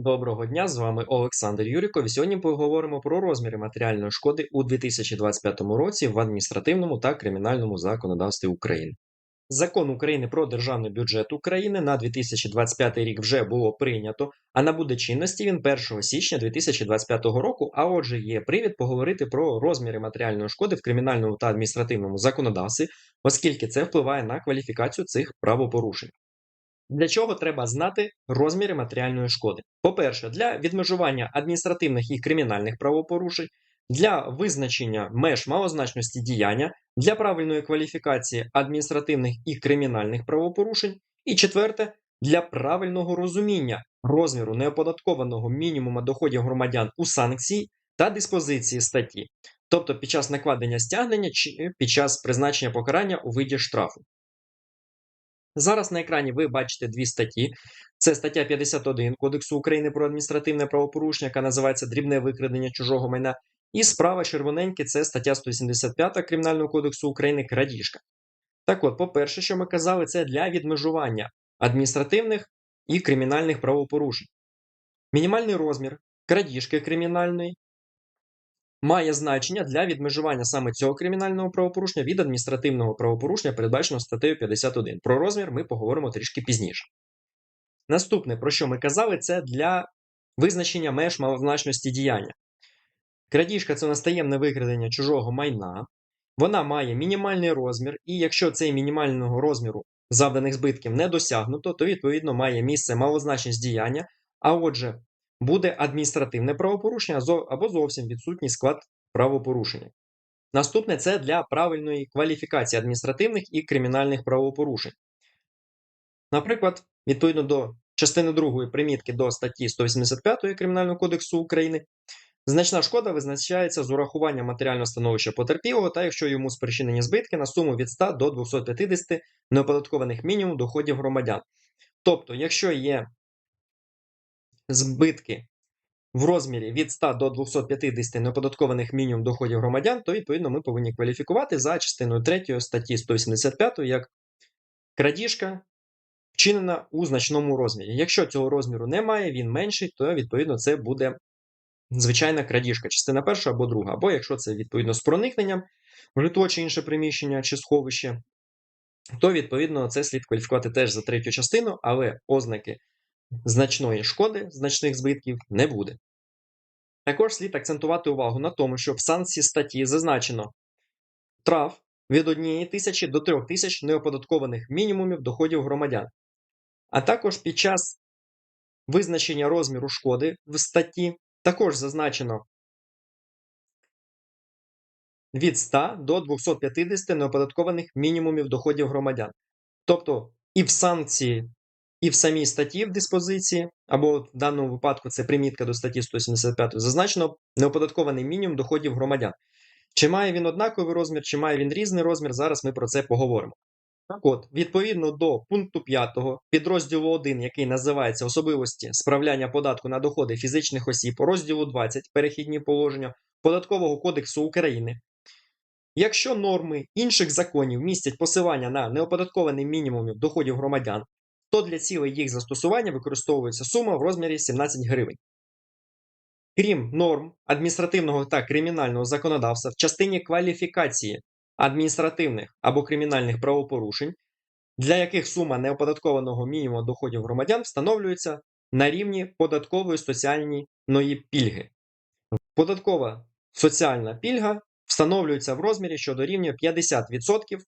Доброго дня, з вами Олександр Юріков. І Сьогодні поговоримо про розміри матеріальної шкоди у 2025 році в адміністративному та кримінальному законодавстві України. Закон України про державний бюджет України на 2025 рік вже було прийнято, а набуде чинності він 1 січня 2025 року. А отже, є привід поговорити про розміри матеріальної шкоди в кримінальному та адміністративному законодавстві, оскільки це впливає на кваліфікацію цих правопорушень. Для чого треба знати розміри матеріальної шкоди? По-перше, для відмежування адміністративних і кримінальних правопорушень, для визначення меж малозначності діяння, для правильної кваліфікації адміністративних і кримінальних правопорушень, і четверте, для правильного розуміння розміру неоподаткованого мінімума доходів громадян у санкції та диспозиції статті, тобто під час накладення стягнення чи під час призначення покарання у виді штрафу. Зараз на екрані ви бачите дві статті. Це стаття 51 Кодексу України про адміністративне правопорушення, яка називається дрібне викрадення чужого майна. І справа червоненьке це стаття 175 Кримінального кодексу України крадіжка. Так от, по-перше, що ми казали, це для відмежування адміністративних і кримінальних правопорушень. Мінімальний розмір крадіжки кримінальної має значення для відмежування саме цього кримінального правопорушення від адміністративного правопорушення, передбаченого статтею 51. Про розмір ми поговоримо трішки пізніше. Наступне, про що ми казали, це для визначення меж малозначності діяння. Крадіжка це настаємне викрадення чужого майна. Вона має мінімальний розмір, і якщо цей мінімального розміру завданих збитків не досягнуто, то відповідно має місце малозначність діяння, а отже, буде адміністративне правопорушення або зовсім відсутній склад правопорушення. Наступне це для правильної кваліфікації адміністративних і кримінальних правопорушень. Наприклад, відповідно до частини 2 примітки до статті 185 Кримінального кодексу України, значна шкода визначається з урахуванням матеріального становища потерпілого, та якщо йому спричинені збитки на суму від 100 до 250 неоподаткованих мінімум доходів громадян. Тобто, якщо є збитки в розмірі від 100 до 250 неоподаткованих мінімум доходів громадян, то відповідно ми повинні кваліфікувати за частиною 3 статті 185 як крадіжка вчинена у значному розмірі. Якщо цього розміру немає, він менший, то відповідно це буде звичайна крадіжка, частина перша або друга. Або якщо це відповідно з проникненням в житло чи інше приміщення чи сховище, то відповідно це слід кваліфікувати теж за третю частину, але ознаки значної шкоди, значних збитків не буде. Також слід акцентувати увагу на тому, що в санкції статті зазначено трав від 1 тисячі до 3 тисяч неоподаткованих мінімумів доходів громадян. А також під час визначення розміру шкоди в статті також зазначено від 100 до 250 неоподаткованих мінімумів доходів громадян. Тобто і в санкції і в самій статті в диспозиції, або в даному випадку це примітка до статті 175, зазначено неоподаткований мінімум доходів громадян. Чи має він однаковий розмір, чи має він різний розмір, зараз ми про це поговоримо. Так от, відповідно до пункту 5 підрозділу 1, який називається Особливості справляння податку на доходи фізичних осіб, розділу 20 перехідні положення Податкового кодексу України. Якщо норми інших законів містять посилання на неоподаткований мінімумів доходів громадян, то для цілей їх застосування використовується сума в розмірі 17 гривень. Крім норм адміністративного та кримінального законодавства в частині кваліфікації адміністративних або кримінальних правопорушень, для яких сума неоподаткованого мінімуму доходів громадян встановлюється на рівні податкової соціальної пільги. Податкова соціальна пільга встановлюється в розмірі, що дорівнює 50%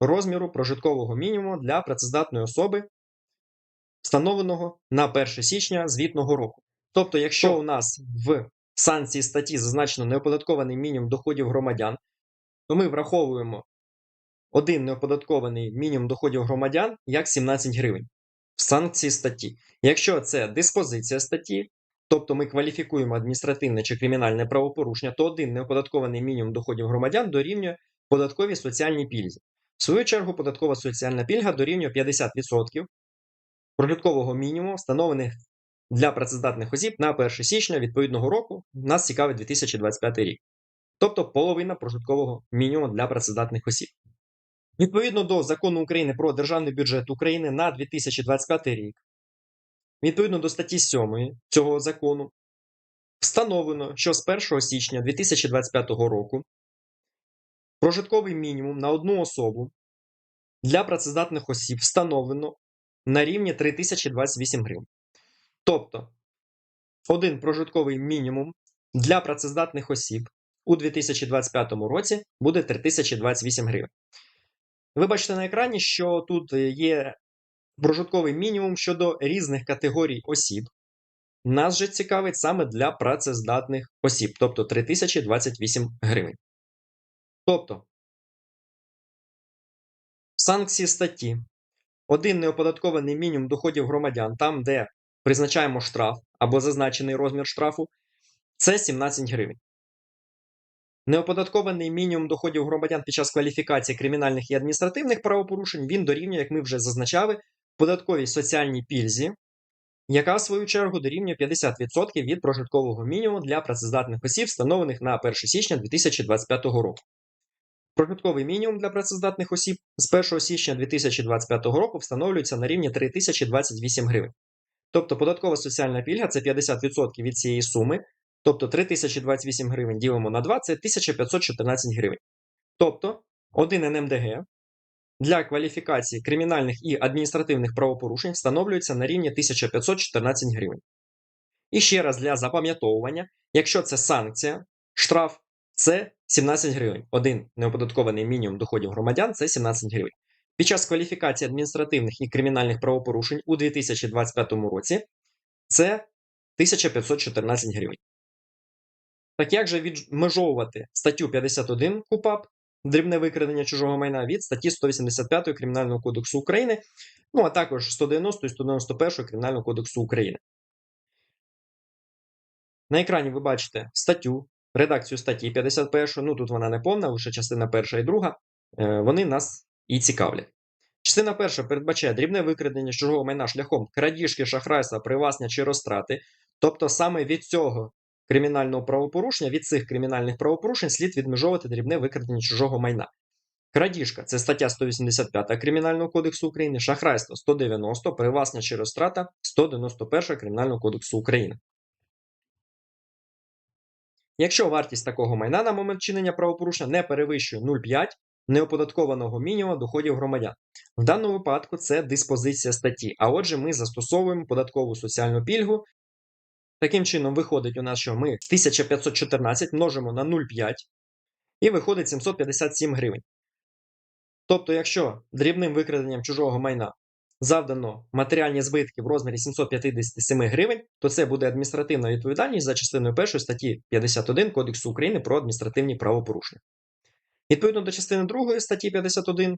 розміру прожиткового мінімуму для працездатної особи встановленого на 1 січня звітного року. Тобто, якщо у нас в санкції статті зазначено неоподаткований мінімум доходів громадян, то ми враховуємо один неоподаткований мінімум доходів громадян як 17 гривень в санкції статті. Якщо це диспозиція статті, тобто ми кваліфікуємо адміністративне чи кримінальне правопорушення, то один неоподаткований мінімум доходів громадян дорівнює податковій соціальній пільзі. В свою чергу, податкова соціальна пільга дорівнює 50% прожиткового мінімуму, встановлених для працездатних осіб на 1 січня відповідного року. Нас цікавить 2025 рік. Тобто половина прожиткового мінімуму для працездатних осіб. Відповідно до закону України про державний бюджет України на 2025 рік, відповідно до статті 7 цього закону, встановлено, що з 1 січня 2025 року прожитковий мінімум на одну особу для працездатних осіб встановлено на рівні 3028 гривень. Тобто, один прожитковий мінімум для працездатних осіб у 2025 році буде 3028 гривень. Ви бачите на екрані, що тут є прожитковий мінімум щодо різних категорій осіб. Нас же цікавить саме для працездатних осіб, тобто 3028 гривень. Тобто, санкції статті. Один неоподаткований мінімум доходів громадян, там, де призначаємо штраф або зазначений розмір штрафу, це 17 гривень. Неоподаткований мінімум доходів громадян під час кваліфікації кримінальних і адміністративних правопорушень він дорівнює, як ми вже зазначали, податковій соціальній пільзі, яка в свою чергу дорівнює 50% від прожиткового мінімуму для працездатних осіб, встановлених на 1 січня 2025 року. Прожитковий мінімум для працездатних осіб з 1 січня 2025 року встановлюється на рівні 3028 гривень. Тобто податкова соціальна пільга це 50% від цієї суми, тобто 3028 гривень ділимо на 2 це 1514 гривень. Тобто 1 НМДГ для кваліфікації кримінальних і адміністративних правопорушень встановлюється на рівні 1514 гривень. І ще раз для запам'ятовування, якщо це санкція, штраф це 17 гривень. Один неоподаткований мінімум доходів громадян це 17 гривень. Під час кваліфікації адміністративних і кримінальних правопорушень у 2025 році це 1514 гривень. Так як же відмежовувати статтю 51 КУПАП дрібне викрадення чужого майна від статті 185 Кримінального кодексу України, ну а також 190 і 191 Кримінального кодексу України. На екрані ви бачите статтю, редакцію статті 51, ну тут вона не повна, лише частина перша і друга. Е, Вони нас і цікавлять. Частина перша передбачає дрібне викрадення чужого майна шляхом крадіжки, шахрайства, привласнення чи розтрати. Тобто саме від цього кримінального правопорушення, від цих кримінальних правопорушень слід відмежовувати дрібне викрадення чужого майна. Крадіжка це стаття 185 Кримінального кодексу України, шахрайство 190, привласнення чи розтрата 191 Кримінального кодексу України. Якщо вартість такого майна на момент чинення правопорушення не перевищує 0,5 неоподаткованого мінімуму доходів громадян. В даному випадку це диспозиція статті. А отже, ми застосовуємо податкову соціальну пільгу. Таким чином, виходить у нас, що ми 1514 множимо на 0,5 і виходить 757 гривень. Тобто, якщо дрібним викраденням чужого майна завдано матеріальні збитки в розмірі 757 гривень, то це буде адміністративна відповідальність за частиною 1 статті 51 Кодексу України про адміністративні правопорушення. Відповідно до частини 2 статті 51,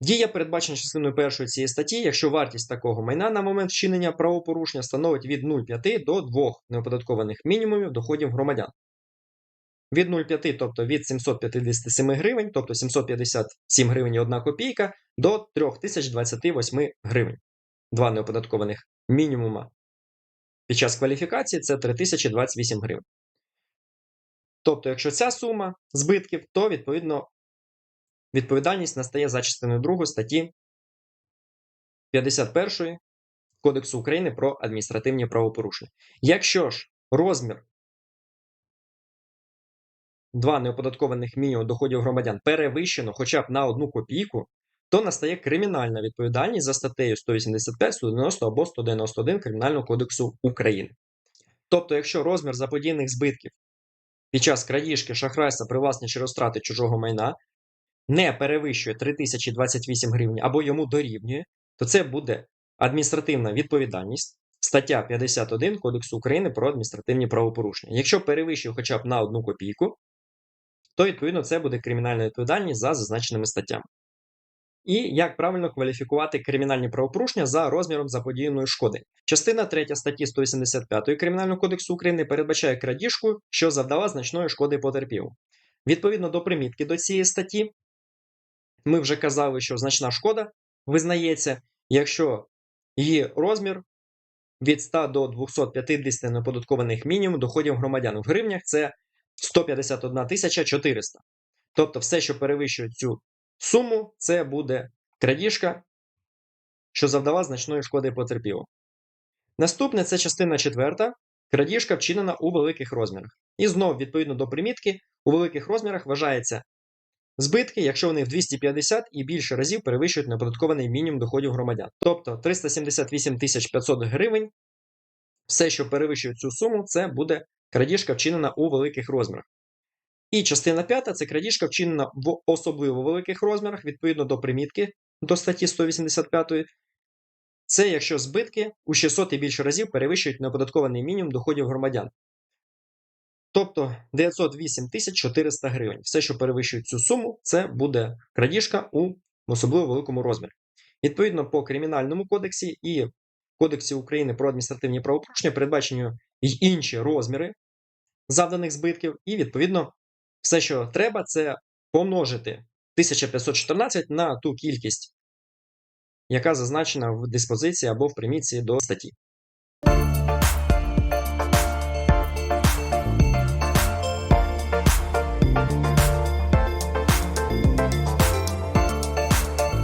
дія передбачена частиною 1 цієї статті, якщо вартість такого майна на момент вчинення правопорушення становить від 0,5 до 2 неоподаткованих мінімумів доходів громадян. Від 0,5, тобто від 757 гривень, тобто 757 гривень і 1 копійка, до 3028 гривень. Два неоподаткованих мінімума під час кваліфікації це 3028 гривень. Тобто, якщо ця сума збитків, то відповідно відповідальність настає за частиною 2 статті 51 Кодексу України про адміністративні правопорушення. Якщо ж розмір два неоподаткованих мінімум доходів громадян перевищено хоча б на одну копійку, то настає кримінальна відповідальність за статтею 185, 190 або 191 Кримінального кодексу України. Тобто, якщо розмір заподійних збитків під час крадіжки, шахрайства, привласнення чи розтрати чужого майна не перевищує 3028 гривень або йому дорівнює, то це буде адміністративна відповідальність, стаття 51 Кодексу України про адміністративні правопорушення. Якщо перевищує хоча б на одну копійку, то відповідно це буде кримінальна відповідальність за зазначеними статтями. І як правильно кваліфікувати кримінальні правопорушення за розміром заподіяної шкоди. Частина 3 статті 185 Кримінального кодексу України передбачає крадіжку, що завдала значної шкоди потерпілому. Відповідно до примітки до цієї статті, ми вже казали, що значна шкода визнається, якщо її розмір від 100 до 250 неоподаткованих мінімум доходів громадян в гривнях це 151 400. Тобто, все, що перевищує цю суму, це буде крадіжка, що завдала значної шкоди потерпілому. Наступне це частина четверта. Крадіжка вчинена у великих розмірах. І знов, відповідно до примітки, у великих розмірах вважається збитки, якщо вони в 250 і більше разів перевищують неоподаткований мінімум доходів громадян. Тобто 378 500 гривень, все, що перевищує цю суму, це буде крадіжка вчинена у великих розмірах. І частина п'ята це крадіжка вчинена в особливо великих розмірах, відповідно до примітки до статті 185. Це якщо збитки у 600 і більше разів перевищують неоподаткований мінімум доходів громадян. Тобто 908 400 гривень. Все, що перевищує цю суму, це буде крадіжка у особливо великому розмірі. Відповідно, по Кримінальному кодексі і Кодексі України про адміністративні правопорушення передбачені й інші розміри завданих збитків, і, відповідно, все, що треба, це помножити 1514 на ту кількість, яка зазначена в диспозиції або в приміці до статті.